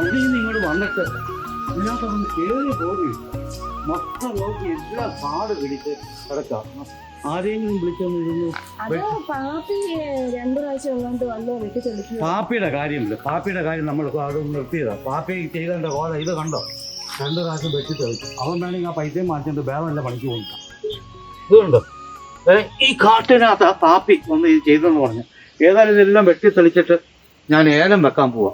ടൗണിൽ നിന്ന് ഇങ്ങോട്ട് വന്നിട്ട് ഇതിനകത്തൊന്ന് കയറി പോയി. മൊത്തം നോക്കി എല്ലാ കാട് പിടിച്ച് കിടക്കാം. ആരെങ്കിലും വിളിച്ചൊന്നിരുന്നു പാപ്പിയുടെ കാര്യമില്ല. പാപ്പിയുടെ കാര്യം നമ്മൾ അത് നിർത്തിയതാ. പാപ്പി ചെയ്തതിന്റെ കോല ഇത് കണ്ടോ? രണ്ടു പ്രാവശ്യം വെട്ടി തെളിച്ചു അവൻ വേണമെങ്കിൽ ആ പൈസയും മാറ്റിട്ട് വേറെ പണിക്ക് പോകും. ഇത് കണ്ടോ ഈ കാട്ടിനകത്ത് ആ പാപ്പി ഒന്ന് ഇത് ചെയ്തെന്ന് പറഞ്ഞു. ഏതായാലും ഇതെല്ലാം വെട്ടി തെളിച്ചിട്ട് ഞാൻ ഏലം വെക്കാൻ പോവാ.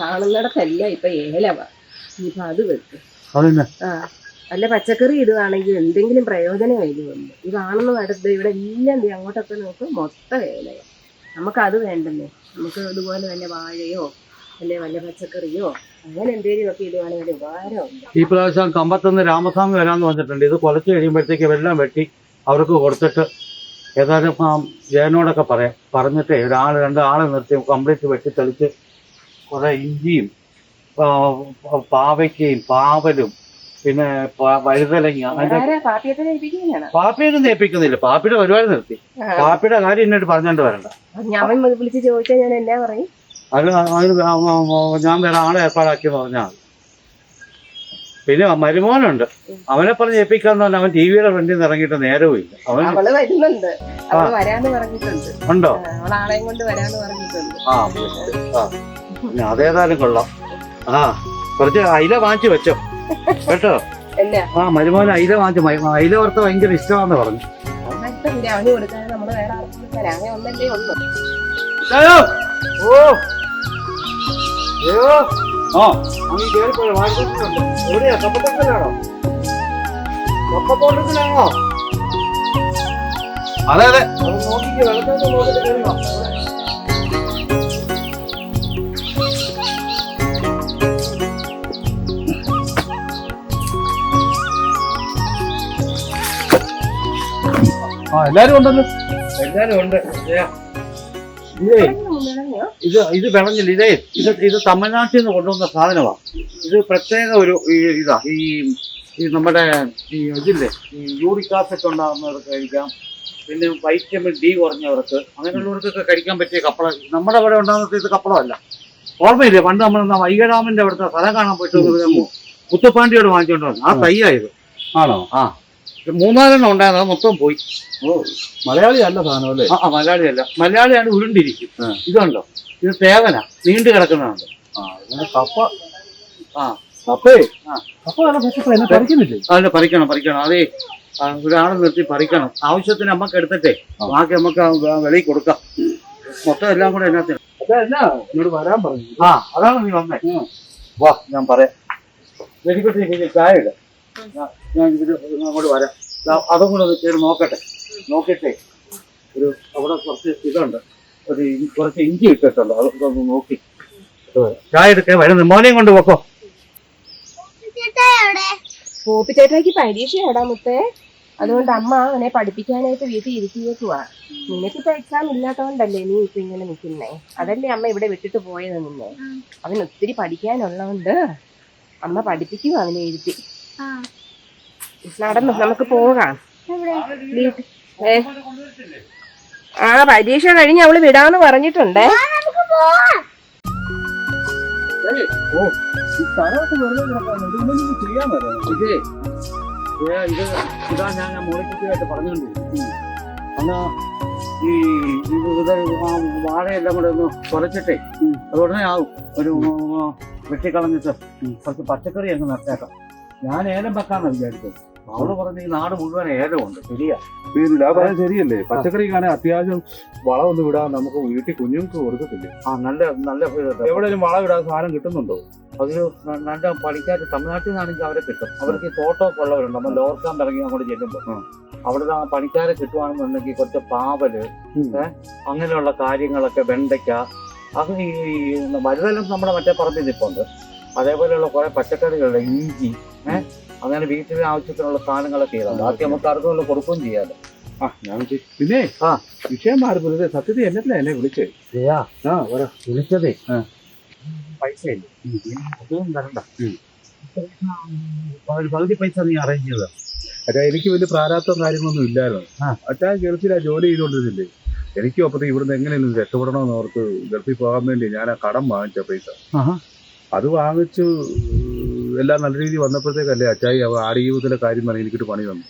കാണുന്നിടത്തല്ല ഇപ്പൊ ഏലവ. ഇനിയിപ്പൊ അത് വെക്കും. ആ അല്ല പച്ചക്കറി ഇടുകയാണെങ്കിൽ എന്തെങ്കിലും പ്രയോജനം വരുമല്ലോ വന്നു. കാണുന്ന അടുത്ത് ഇവിടെ എല്ലാം അങ്ങോട്ടൊക്കെ നോക്ക് മൊത്തം ഏലയ നമുക്ക് അത് വേണ്ടല്ലേ? നമുക്ക് ഇതുപോലെ തന്നെ വാഴയോ അല്ലെ വല്ല പച്ചക്കറിയോ അങ്ങനെ എന്തെങ്കിലും ഒക്കെ ഇടുവാണെങ്കിൽ ഉപകാരമുണ്ട്. ഈ പ്രാവശ്യം കമ്പത്തുനിന്ന് രാമസ്വാമി വരാന്ന് പറഞ്ഞിട്ടുണ്ട്. ഇത് കൊലച്ചു കഴിയുമ്പോഴത്തേക്ക് വെള്ളം വെട്ടി അവർക്ക് കൊടുത്തിട്ട് ഏതായാലും ആ ജയനോടൊക്കെ പറയാം. പറഞ്ഞിട്ട് ഒരാൾ രണ്ട് ആളെ നിർത്തി കംപ്ലീറ്റ് വെട്ടി തെളിച്ച് കുറേ ഇഞ്ചിയും പാവയ്ക്കയും പാവലും പിന്നെ വഴുതലങ്ങ പാപ്പിയൊന്നും തേപ്പിക്കുന്നില്ല പാപ്പിയുടെ പരിപാടി നിർത്തി. പാപ്പിയുടെ കാര്യം എന്നോട് പറഞ്ഞോണ്ട് വരണ്ട. ഞാൻ വിളിച്ച് ചോദിച്ചാൽ ഞാൻ എന്നാ പറയും? അത് ഞാൻ വേറെ ആളെ ഏർപ്പാടാക്കി പറഞ്ഞാൽ മതി. പിന്നെ മരുമോനുണ്ട്. അവനെ പറഞ്ഞ് ഏൽപ്പിക്കാന്ന് പറഞ്ഞാൽ അവൻ ടി വിയുടെ ഫ്രണ്ടിൽ നിന്ന് ഇറങ്ങിയിട്ട് നേരവും ഇല്ല അവൻ അവൾ വരുന്നുണ്ട്. അവൾ വരാന്ന് പറഞ്ഞിട്ടുണ്ട്. ഉണ്ടോ? അവളാളെയും കൊണ്ട് വരാന്ന് പറഞ്ഞിട്ടുണ്ട്. ആ പിന്നെ അതേതായാലും കൊള്ളാം. ആ കുറച്ച് അയില വാങ്ങിച്ചു വെച്ചോ. കേട്ടോ? ആ മരുമോൻ അയില വാങ്ങിച്ചു അയില ഓർത്ത് ഭയങ്കര ഇഷ്ടമാണെന്ന് പറഞ്ഞു. അവന് കൊടുക്കാതെ നമ്മൾ വേറെ ആർക്കും കൊടുക്കാൻ അങ്ങനെ ഒന്നല്ലേ ഉള്ളൂ. ഓ! അയ്യോ! ആ. അങ്ങ് കേറിപ്പോയി വാങ്ങിച്ചിട്ടുണ്ട് എവിടെയാ? കപ്പത്തക്കലാണോ കപ്പത്തോട്ടത്തിലാണോ? അതെ അതെ. അത് നോക്കിക്കോ വെള്ളത്തോട്ട് നോക്കിട്ട് കയറിയോ ആ എല്ലാരും ഉണ്ടല്ലോ എല്ലാരും ഉണ്ട്. ഇതേ. ഇതേ ഇത് വിളഞ്ഞില്ല ഇതേ ഇത് ഇത് തമിഴ്നാട്ടിൽ നിന്ന് കൊണ്ടുവന്ന സാധനമാണ് ഇത് പ്രത്യേക ഒരു ഇതാ ഈ ഈ നമ്മുടെ ഈ ഇതില്ലേ ഈ യൂറിക് ആസിഡ് ഉണ്ടാകുന്നവർക്ക് കഴിക്കാം. പിന്നെ വൈറ്റമിൻ ഡി കുറഞ്ഞവർക്ക് അങ്ങനെയുള്ളവർക്കൊക്കെ കഴിക്കാൻ പറ്റിയ കപ്പള നമ്മുടെ അവിടെ ഉണ്ടാകുന്നത് ഇത് കപ്പളമല്ല. ഓർമ്മയില്ലേ പണ്ട് നമ്മൾ വൈകരാമന്റെ അവിടുത്തെ സ്ഥലം കാണാൻ പറ്റുന്നത് മുത്തുപ്പാണ്ടിയോട് വാങ്ങിച്ചോണ്ട് വന്നു. ആ തയ്യായത് ആണോ? ആ. മൂന്നാലെണ്ണം ഉണ്ടായിരുന്നു അത് മൊത്തം പോയി. ഓ മലയാളി അല്ല സാധനം അല്ലേ? ആ മലയാളി മലയാളിയല്ല. മലയാളിയാണ് ഉരുണ്ടിരിക്കും. ഇതുണ്ടോ ഇത് തേവന നീണ്ടു കിടക്കുന്നതുണ്ട് ആ കപ്പ. ആ. കപ്പേ? പറിക്കുന്നില്ലേ? അതിന് പറിക്കണം പറിക്കണം. അതേ ഒരാളെ നിർത്തി പറിക്കണം. ആവശ്യത്തിന് നമുക്ക് എടുത്തിട്ടേ. ബാക്കി നമുക്ക് വെളിയിൽ കൊടുക്കാം. മൊത്തം എല്ലാം കൂടെ എന്നാ എന്നോട് വരാൻ പറഞ്ഞു. ആ അതാണ് നീ വന്നേ. വാ ഞാൻ പറയാം. ചായ ഇട. ഞാൻ ഇത് അങ്ങോട്ട് വരാം. അതും കൂടെ ഒന്ന് കയറി നോക്കട്ടെ. നോക്കിയിട്ടേ ഒരു അവിടെ കുറച്ച് ഇതുണ്ട്. ഒരു കുറച്ച് ഇഞ്ചി ഇട്ടിട്ടുണ്ട് അതൊക്കെ ഒന്ന് നോക്കി. ചായ എടുക്കേ വരുന്നു. മോനെയും കൊണ്ട് പോക്കോ. പോപ്പി പരീക്ഷ പരീക്ഷയാടാ മുത്തേ. അതുകൊണ്ട് അമ്മ അവനെ പഠിപ്പിക്കാനായിട്ട് വീട്ടിൽ ഇരുത്തിയേക്കുവാ. നിനക്കിപ്പോ എക്സാം ഇല്ലാത്തതുകൊണ്ടല്ലേ നീ ഇപ്പൊ ഇങ്ങനെ നിൽക്കുന്നേ അതല്ലേ അമ്മ ഇവിടെ വിട്ടിട്ട് പോയത് നിന്നെ. അവന് ഒത്തിരി പഠിക്കാനുള്ളതുകൊണ്ട് അമ്മ പഠിപ്പിക്കും അവനെ ഇരുത്തി. നടന്നു നമുക്ക് പോകാം. ആ പരീക്ഷ കഴിഞ്ഞ് അവൾ വിടാന്ന് പറഞ്ഞിട്ടുണ്ടേ. ഇതേ ഇത് ഞാൻ പറഞ്ഞുകൊണ്ടിരിക്കും അന്ന് ഈ ഇത് വാഴയെല്ലാം കൂടെ ഒന്ന് കുറച്ചിട്ടേ അത് ഉടനെ ആവും. ഒരു വെട്ടിക്കളഞ്ഞിട്ട് കുറച്ച് പച്ചക്കറി അങ്ങ് നട്ടേക്കാം. ഞാൻ ഏലം വെക്കാന്ന് വിചാരിച്ചത്. അവൾ പറഞ്ഞ ഈ നാട് മുഴുവൻ ഏലമുണ്ട്. ശരിയാ. ആ പറയാൻ ശരിയല്ലേ? പച്ചക്കറിക്കാണെ അത്യാവശ്യം വളമൊന്നും വിടാൻ നമുക്ക് വീട്ടിൽ കുഞ്ഞുങ്ങൾക്ക് കൊടുക്കത്തില്ലേ? ആ നല്ല നല്ല. എവിടെയും വളം ഇടാൻ സാധനം കിട്ടുന്നുണ്ടോ? അതൊരു ന- നല്ല പണിക്കാർ തമിഴ്നാട്ടിൽ നിന്നാണെങ്കിൽ അവരെ കിട്ടും. അവർക്ക് ഈ തോട്ടമൊക്കെ ഉള്ളവരുണ്ട്. നമ്മൾ ക്യാമ്പ് ഇറങ്ങി അങ്ങോട്ട് ചെല്ലുമ്പോൾ. അവിടെ ആ പണിക്കാരെ കിട്ടുവാണെന്നുണ്ടെങ്കിൽ കുറച്ച് പാവൽ. അങ്ങനെയുള്ള കാര്യങ്ങളൊക്കെ വെണ്ടയ്ക്ക അത് ഈ വലുതെല്ലാം നമ്മുടെ മറ്റേ പറമ്പിൽ നിൽപ്പുണ്ട് അതേപോലെയുള്ള കുറെ പച്ചക്കറികളുടെ ഇഞ്ചി ഏഹ് അങ്ങനെ വീട്ടിലെ ആവശ്യത്തിനുള്ള സാധനങ്ങളൊക്കെ ചെയ്താൽ ബാക്കി നമുക്ക് അടുത്തുള്ള കൊടുക്കുകയും ചെയ്യാലോ. ആ ഞാൻ ചെ- പിന്നെ ആ. വിഷയം മാറുന്നത് സത്യത സത്യത്തിൽ എന്നത്തിനാ എന്നെ വിളിച്ചേ? ചെയ്യാ ആ പറ. വിളിച്ചതേ. ആ. പൈസ ഇല്ല അതൊന്നും തരണ്ട ഉം. ഒരു പകുതി പൈസ നീ അറേഞ്ച് ചെയ്ത? അച്ഛാ എനിക്ക് വലിയ പ്രാരാബ്ദം കാര്യങ്ങളൊന്നും ഇല്ലായിരുന്നു. ആ. അച്ഛാ ഗൾഫിലാ ജോലി ചെയ്തുകൊണ്ടിരുന്നില്ലേ? എനിക്കും അപ്പത്തേക്ക് ഇവിടുന്ന് എങ്ങനെയെങ്കിലും രക്ഷപ്പെടണമെന്ന് ഓർത്ത് ഗൾഫിൽ പോകാൻ വേണ്ടി ഞാൻ ആ കടം വാങ്ങിച്ച പൈസ. ആഹാ. അത് വാങ്ങിച്ച് എല്ലാം നല്ല രീതിയിൽ വന്നപ്പോഴത്തേക്കല്ലേ അച്ചായി അവ ആടുജീവിതത്തിലെ കാര്യം പറഞ്ഞ് എനിക്കിട്ട് പണി തന്നു.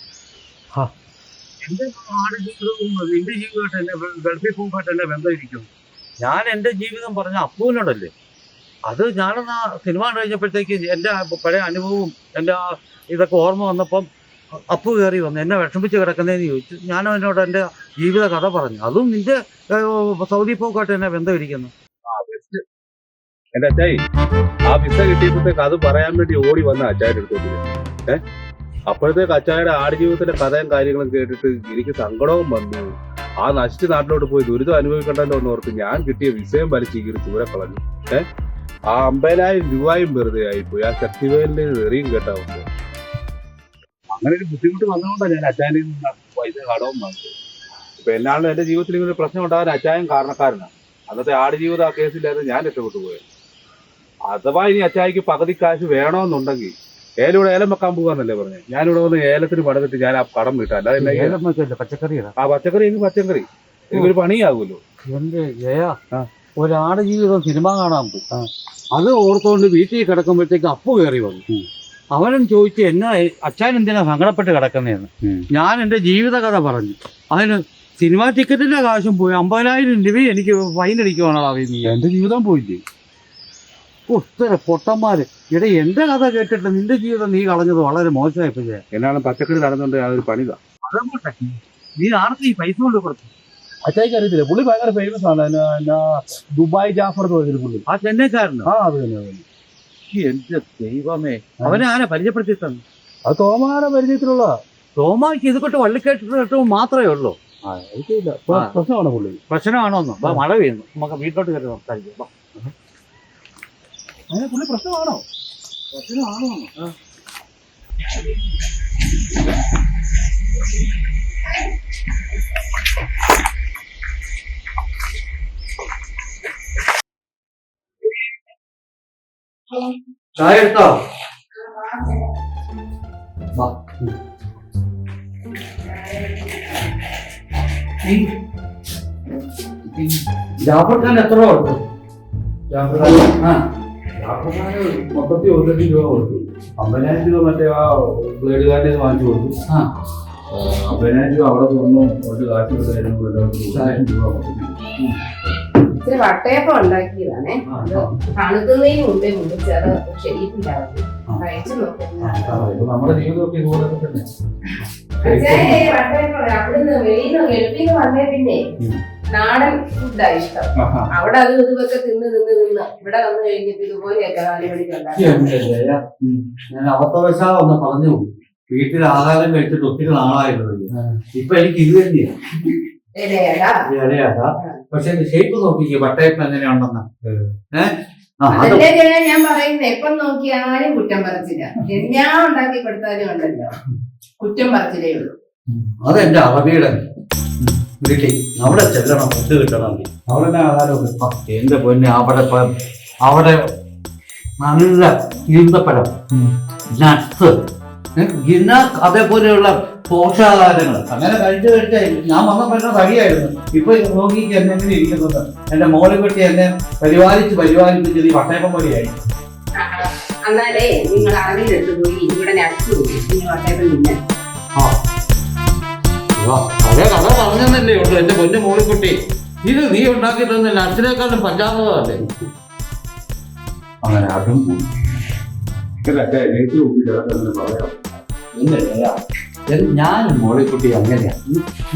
എന്റെ ആടുജീവിതവും നിന്റെ ജീവിതമായിട്ട് എന്നെ ഗൾഫിൽ പോകുമ്പോഴായിട്ട് എന്നെ ബന്ധമിരിക്കും. ഞാൻ എന്റെ ജീവിതം പറഞ്ഞ അപ്പുവിനോടല്ലേ. അത് ഞാനെന്നാ സിനിമ കഴിഞ്ഞപ്പോഴത്തേക്ക് എന്റെ പഴയ അനുഭവവും എന്റെ ആ ഇതൊക്കെ ഓർമ്മ വന്നപ്പം അപ്പു കയറി വന്നു എന്നെ വിഷമിച്ച് കിടക്കുന്നതെന്ന് ചോദിച്ചു. ഞാൻ അവനോട് എന്റെ ജീവിത കഥ പറഞ്ഞു. അതും നിന്റെ സൗദി പോക്കായിട്ട് എന്നെ ബന്ധമിരിക്കുന്നു. എന്റെ അച്ചായി ആ വിസ കിട്ടിയപ്പോഴത്തേക്ക് അത് പറയാൻ വേണ്ടി ഓടി വന്ന അച്ചായുടെ അടുത്തോട്ട് ഏഹ് അപ്പോഴത്തേക്ക് അച്ചായുടെ ആടുജീവിതത്തിന്റെ കഥയും കാര്യങ്ങളും കേട്ടിട്ട് എനിക്ക് സങ്കടവും വന്നു. ആ നശിച്ച നാട്ടിലോട്ട് പോയി ദുരിതം അനുഭവിക്കണ്ടല്ലോ എന്ന് ഓർത്ത് ഞാൻ കിട്ടിയ വിസയം വലിച്ച് ഇങ്ങനെ ദൂരെ കളഞ്ഞു. ഏഹ് ആ അമ്പതിനായിരം രൂപയും വെറുതെ ആയിപ്പോയി. ആ ശക്തിവേലിന്റെ എറിയും കേട്ടാവുന്നത് അങ്ങനെ ഒരു ബുദ്ധിമുട്ട് വന്നതുകൊണ്ടാണ് ഞാൻ അച്ചായനിൽ നിന്ന് പൈസ കടവും വാങ്ങിച്ചത്. ഇപ്പൊ എന്നാണ് എന്റെ ജീവിതത്തിൽ ഇങ്ങനെ പ്രശ്നം ഉണ്ടാകാൻ അച്ചായൻ കാരണക്കാരനാണ്. അന്നത്തെ ആടുജീവിതം ആ കേസിലായിരുന്നു ഞാൻ രക്ഷപ്പെട്ടു പോയത്. അഥവാ ഇനി അച്ചായിക്ക് പകുതി കാശ് വേണമെന്നുണ്ടെങ്കിൽ ഏലൂടെ ഏലം വെക്കാൻ പോകാന്നല്ലേ പറഞ്ഞത് ഞാനിവിടെ വന്ന് ഏലത്തിന് പണിതിട്ട് ഞാൻ ആ കടം വിട്ടാ. അല്ലാതെ ഏലം വെച്ചല്ല? പച്ചക്കറിയുടെ ആ പച്ചക്കറി എനിക്ക് പച്ചക്കറി. എനിക്കൊരു പണിയാകുമല്ലോ എന്റെ ജയ. ഒരാട് ജീവിതം സിനിമ കാണാൻ പോകും അത് ഓർത്തുകൊണ്ട് വീട്ടിൽ കിടക്കുമ്പോഴത്തേക്ക് അപ്പു കയറി വന്നു. അവനും ചോദിച്ചു എന്നാ അച്ഛൻ എന്തിനാ സങ്കടപ്പെട്ട് കിടക്കുന്നതെന്ന്. ഞാൻ എന്റെ ജീവിത കഥ പറഞ്ഞു. അതിന് സിനിമാ ടിക്കറ്റിന്റെ കാശും പോയി അമ്പതിനായിരം രൂപ എനിക്ക് ഫൈൻ അടിക്കുവാണോ എന്റെ ജീവിതം പോയില്ലേ? ഒത്തിരി പൊട്ടന്മാര്. എടാ എന്റെ കഥ കേട്ടിട്ട് നിന്റെ ജീവിതം നീ കളഞ്ഞത് വളരെ മോശമായി പോയി. എന്നാണ് പച്ചക്കറി നടന്നുകൊണ്ട് അതൊരു പണിതാ. അതങ്ങോട്ടെ. നീ ആർക്ക് ഈ പൈസ കൊണ്ട് കൊടുത്തു. അച്ചായിക്ക് അറിയത്തില്ല? പുള്ളി ഭയങ്കര ഫേമസ് ആണ്. എന്നാ ദുബായ് ജാഫർ എന്ന് പറഞ്ഞൊരു പുള്ളി. ആ ചെന്നൈക്കാരനോ? ആ അത് തന്നെ എന്റെ ദൈവമേ. അവനെ ആരെ പരിചയപ്പെടുത്തി തന്നു അത് തോമാന പരിചയത്തിലുള്ള. തോമാക്ക് ഇത് കൊണ്ട് വള്ളിക്കേട്ടിട്ട് മാത്രമേ ഉള്ളൂ. ആ ആ. പ്രശ്നമാണ് പുള്ളി. പ്രശ്നമാണോന്ന് മഴ പെയ്യുന്നു. നമുക്ക് വീട്ടിലോട്ട് കയറി സംസാരിക്കാം. അങ്ങനെ പുള്ളി പ്രശ്നമാണോ? പ്രശ്നമാണോ? ചായ എടുത്തോ? ജാഫർ ഖാൻ എത്ര കൊടുത്തു? ആ. ജാഫർഖാന് മൊത്തത്തിൽ ഒരു ലക്ഷം രൂപ കൊടുത്തു. അമ്പതിനായിരം രൂപ മറ്റേ ആ ബ്ലേഡ് കാർഡിൽ വാങ്ങിച്ചു കൊടുത്തു. അമ്പതിനായിരം രൂപ അവിടെ തുറന്നു ഒരു കാശ് കൊടുത്തായിരുന്നു രൂപ കൊടുത്തു. ഇച്ചിരി വട്ടയപ്പം ഉണ്ടാക്കിയതാണേ. തണുക്കുന്നതിന് മുമ്പേ ശരിയില്ലാതെ ആ. കഴിച്ചു തന്നെ അവിടുന്ന് വെളിയിൽ നിന്ന് നിന്ന് വന്നേ പിന്നെ. നാടൻ ഫുഡാ ഇഷ്ടം. അവിടെ അത് ഇതുമൊക്കെ തിന്ന് തിന്ന് തിന്ന്. ഇവിടെ വന്നു കഴിഞ്ഞിട്ട് ഇതുപോലെയൊക്കെ നാല് മണിക്ക് ഉണ്ടാക്കി. ഞാൻ അബദ്ധവശാ ഒന്ന് പറഞ്ഞു വീട്ടിൽ ആഹാരം കഴിച്ചിട്ട് ഒത്തിരി നാളായിരുന്നു ഇപ്പൊ എനിക്ക് ഇത് തന്നെയാ. പക്ഷെ ഷേപ്പ് നോക്കിക്കേ വട്ടയപ്പം എങ്ങനെയുണ്ടെന്ന്. ഏഹ് ഞാൻ പറയുന്നത് എപ്പം നോക്കിയാലും കുറ്റം പറച്ചില്ല. ഞാൻ ഉണ്ടാക്കി കൊടുത്താലും ഉണ്ടല്ലോ. കുറ്റം പറച്ചിലേ ഉള്ളൂ. അതെന്റെ അറബിയുടെ. വീട്ടിൽ അവിടെ ചെല്ലണം ഫുഡ് കിട്ടണമെങ്കിൽ അവിടെ ആഹാരമൊക്കെ എന്റെ പൊന്നെ അവിടെ അവിടെ നല്ല ഈന്തപ്പഴം നട്ട്സ് ഗിന്ന അതേപോലെയുള്ള പോഷകാഹാരങ്ങൾ. അങ്ങനെ കഴിച്ചു കഴിച്ച് ഞാൻ വന്നപ്പോഴത്തെ തടിയായിരുന്നു ഇപ്പൊ നോക്കിക്ക് എന്നെ എങ്ങനെ ഇരിക്കുന്നത് എന്റെ മോളെ കുട്ടി എന്നെ പരിപാലിച്ച് പരിപാലിച്ച് ചെറിയ വട്ടയപ്പം പോലെയായി. എന്നാലേ നിങ്ങൾ അറിവിലെടുത്ത് പോയി ഇവിടെ നിങ്ങൾ വട്ടയപ്പം ഇല്ല ആ. പഴയ കഥ പറഞ്ഞെന്നല്ലേ ഉള്ളൂ. എന്റെ പൊന്നു മോളിക്കുട്ടി ഇത് നീ ഉണ്ടാക്കി തന്നെ നട്സിനേക്കാളും പഞ്ചാബല്ലേ അങ്ങനെ അതും അതെ. ഞാൻ മോളിക്കുട്ടി അങ്ങനെയാ.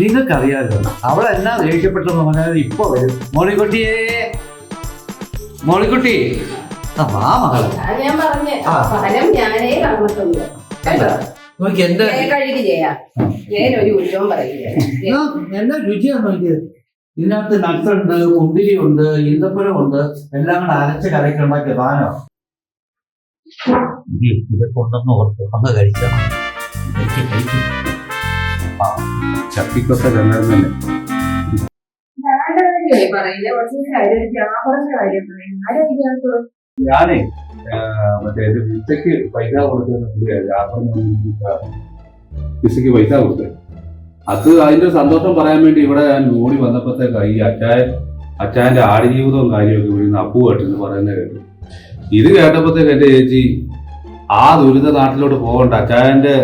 നിങ്ങൾക്കറിയാലോ അവൾ എന്നാ ദേഷ്യപ്പെട്ടെന്ന് പറഞ്ഞാൽ ഇപ്പൊ വരും. മോളിക്കുട്ടിയേ മോളിക്കുട്ടി. ആ വാ മകളെ. ഞാൻ പറഞ്ഞു. ഞാനേ കണ്ടിട്ടുണ്ട് കേട്ടോ? നോക്കി എന്റെ കഴുകി ചെയ്യാ. ഒരു പറയില്ല ആ, എന്നാ രുചിയാണ് നോക്കിയത് ഇതിനകത്ത് നട്ടുണ്ട് ഉണ്ട് മുന്തിരി ഉണ്ട് ഈന്തപ്പഴം ഉണ്ട് എല്ലാം കൂടെ അരച്ച് കറിക്ക് ഉണ്ടാക്കിയ സാധനം ഇതൊക്കെ ഉണ്ടെന്ന് ഓർത്ത് അങ്ങ് കഴിക്കണം കഴിച്ച് കഴിച്ച്. ഞാനേ മറ്റേ വിസയ്ക്ക് പൈസ കൊടുക്കുന്ന പൈസ കൊടുത്തത് അത് അതിന്റെ സന്തോഷം പറയാൻ വേണ്ടി ഇവിടെ ഞാൻ ഓടി വന്നപ്പോഴത്തേക്ക് ഈ അച്ചായൻ അച്ചായന്റെ ആടുജീവിതവും കാര്യമൊക്കെ വിളിക്കുന്ന അപ്പു കേട്ടെന്ന് പറയുന്നത് കേട്ടു. ഇത് കേട്ടപ്പോഴത്തേക്ക് എന്റെ ചേച്ചി ആ ദുരിത നാട്ടിലോട്ട് പോകണ്ട. അച്ചായന്റെ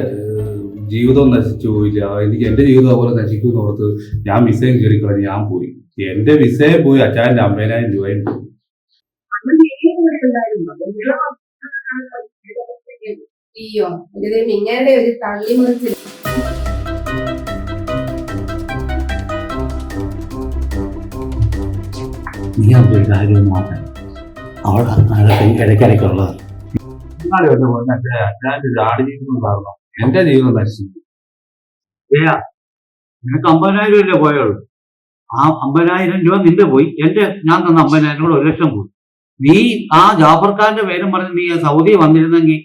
ജീവിതം നശിച്ചു പോയില്ല. എനിക്ക് എന്റെ ജീവിതം അതുപോലെ നശിക്കുമെന്ന് ഓർത്ത് ഞാൻ മിസ്സേം കയറി കളഞ്ഞ് ഞാൻ പോയി. എന്റെ വിസയെ പോയി അച്ചായന്റെ അമ്പതിനായിരം ജോയിൻ പോയി അയ്യോ ഇത് മിങ്ങനെ ഒരു നീ ഒരു കാര്യം നോക്കാൻ അവിടെ ഇടയ്ക്കിടയ്ക്കുള്ളത് എന്റെ ജീവിതം നശിച്ചു ഏയാ നിനക്ക് അമ്പതിനായിരം അല്ലേ പോയുള്ളൂ? ആ അമ്പതിനായിരം രൂപ നിന്റെ പോയി. എന്റെ ഞാൻ തന്ന അമ്പതിനായിരം കൂടെ ഒരു ലക്ഷം പോയി. നീ ആ ജാഫർ ഖാന്റെ പേരും പറഞ്ഞ് നീ സൗദി വന്നിരുന്നെങ്കിൽ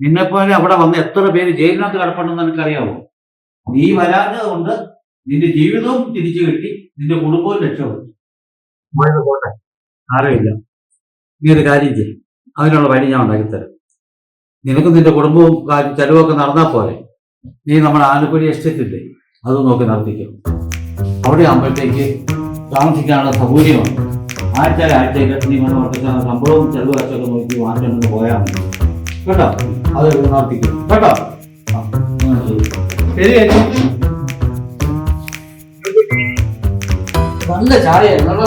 നിന്നെപ്പോലെ അവിടെ വന്ന് എത്ര പേര് ജയിലിനകത്ത് കിടപ്പുണ്ടെന്ന് എനിക്കറിയാവോ നീ വരാഞ്ഞത് കൊണ്ട് നിന്റെ ജീവിതവും തിരിച്ചു കിട്ടി നിന്റെ കുടുംബവും രക്ഷപ്പെട്ടു. പോട്ടെ. ആരുമില്ല. നീ ഒരു കാര്യം ചെയ്യും. അതിനുള്ള വഴി ഞാൻ ഉണ്ടാക്കിത്തരാം. നിനക്കും നിന്റെ കുടുംബവും കാര്യം ചെലവൊക്കെ നടന്നാൽ പോലെ നീ നമ്മുടെ ആലപ്പുഴ എസ്റ്റേറ്റ് ഇല്ലേ? അത് നോക്കി നടത്തിക്കും. അവിടെ ആകുമ്പോഴത്തേക്ക് താമസിക്കാനുള്ള സൗകര്യമാണ് ആഴ്ച ആഴ്ച ഇരുപത്തി മൂന്ന് വർദ്ധിക്കാൻ സംഭവം ചെലവ് വർഷമൊക്കെ നോക്കി വാങ്ങിച്ചുകൊണ്ട് പോയാൽ മതി. കേട്ടോ? അത് പ്രാർത്ഥിക്കും കേട്ടോ? ശരി. നല്ല ചായ നല്ല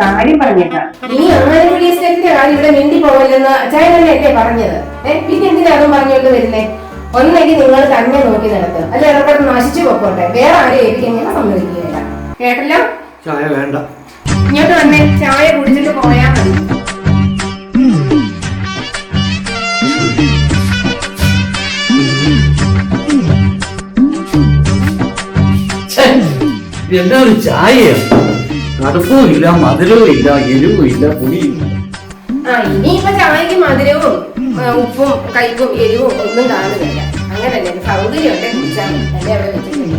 കാര്യം പറഞ്ഞേക്കാം നീ ആലപ്പുഴ സ്റ്റേറ്റിന്റെ കാര്യം ഇവിടെ മിണ്ടി പോകല്ലെന്ന് അച്ചായൻ പറഞ്ഞത്. ഏഹ് പിന്നെ എന്തിനാ അതും പറഞ്ഞോണ്ട് വരുന്നേ? ഒന്നെങ്കിൽ നിങ്ങൾ തന്നെ നോക്കി നടത്തുക അല്ലെ ഇടപെട്ട് നശിച്ചു പോക്കോട്ടെ. വേറെ ആരും ഏൽപ്പിക്കാൻ ഞാൻ സമ്മതിക്കുകയില്ല. കേട്ടല്ലോ? ചായ വേണ്ട. ഇങ്ങോട്ട് വന്നേ. ചായ കുടിച്ചിട്ട് പോയാ മതി. ഛെ, ഇതെന്താ ഒരു ചായയാണ് കടുപ്പവും ഇല്ല മധുരവും ഇല്ല എരിവും ഇല്ല പുളിയില്ല. ആ ഇനിയിപ്പൊ ചായക്ക് മധുരവും ഉപ്പും കയ്പും എരിവും ഒന്നും കാണുന്നില്ല. അങ്ങനല്ലേ സൗകര്യം ഉണ്ടെ കുടിച്ചാൽ മതി. അവിടെ വെച്ചിട്ടില്ല